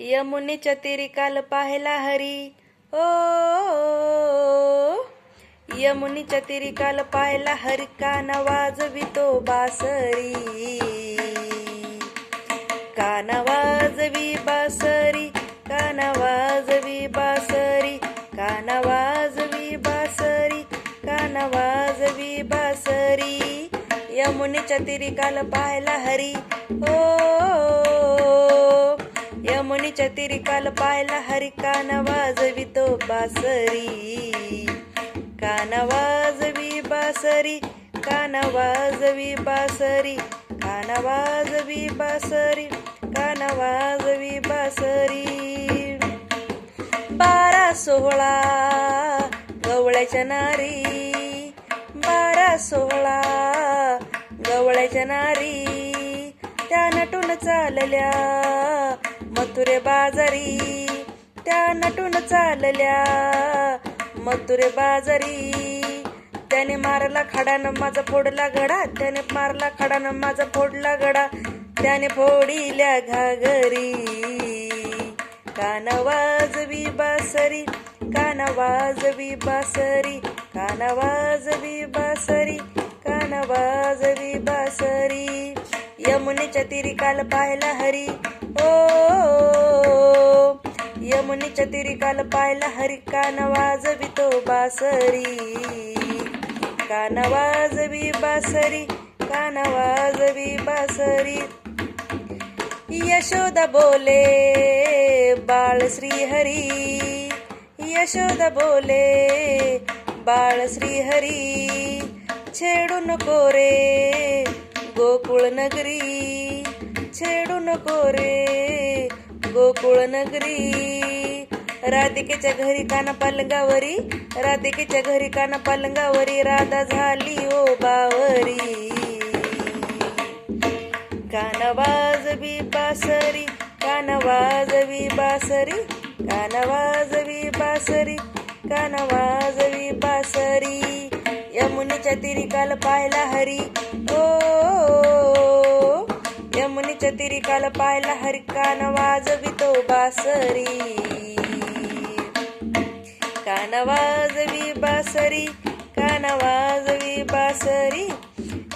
यमुने चतेरी काल पाहिला हरी. ओ यमुनी चतेरी काल पाहिला हरी काना वाजवितो बासरी. काना वाजवी बासरी काना वाजवी बासरी काना वाजवी बासरी काना वाजवी बासरी. यमुनी चतेरी काल पाहिला हरी. ओ यमुनेच्या तिरी काल पाहिला हरी कान वाजवितो बासरी. कान वाजवी बासरी कान वाजवी बासरी कान वाजवी बासरी कान वाजवी बासरी. बारा सोहळा गवळ्याच्या नारी बारा सोहळा गवळ्याच्या नारी. त्या नटून चालल्या मथुरे बाजारी त्या नटून चालल्या. मथुरे बाजारी त्याने मारला खडानं माझा फोडला घडा त्याने मारला खडानं माझा फोडला घडा त्याने फोडिल्या घागरी. कान वाजवी बासरी कान वाजवी बासरी कान वाजवी बासरी कान वाजवी बासरी. यमुनेच्या तिरी काल पाहिला हरी यमुनेच्या तिरी काल हरी कान वाजवितो बासरी. कान वाजवी बासरी कान वाजवी बासरी. यशोदा बोले बाळ श्रीहरी. यशोदा बोले बाळ श्रीहरी छेडू नको रे गोकुळ नगरी छेडू नको रे. गोकुळ नगरी. राधिकेच्या घरी काना पलंगावरी राधिकेच्या घरी काना पलंगावरी राधा झाली ओ बावरी. कान वाजवी बासरी. कान वाजवी बासरी. कान वाजवी बासरी. कान वाजवी बासरी. यमुनेच्या तिरी काल पाहिला हरी ओ. त्याच्या तिरी पायला हरिकान वाजवितो बासरी. कान वाजवी बासरी कान वाजवी बासरी.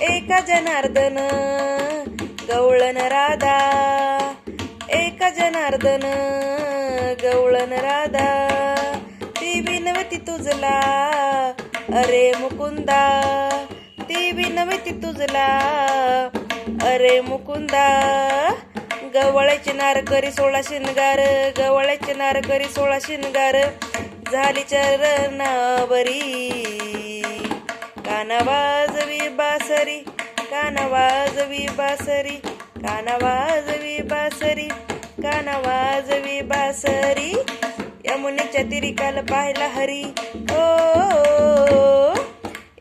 एका जनार्दन गवळण राधा. एका जनार्दन गवळण राधा. ती विनवती तुझला अरे मुकुंदा. ती विनवती तुझला अरे मुकुंदा. गवळ्याचे नार करी सोळा शिनगार गवळ्याचे नार करी सोळा शिनगार. झाली चरणावरी. काना वाजवी बासरी काना वाजवी बासरी काना वाजवी बासरी काना वाजवी बासरी. यमुनेच्या तिरी काल पाहिला हरी हो, हो, हो. ओ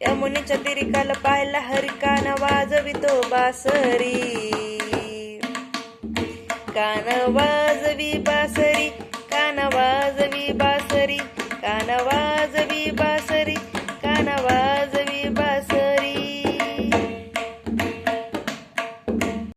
यमुनेच्या तिरी काल पाहिला हरी. का तो बासरी. कानवा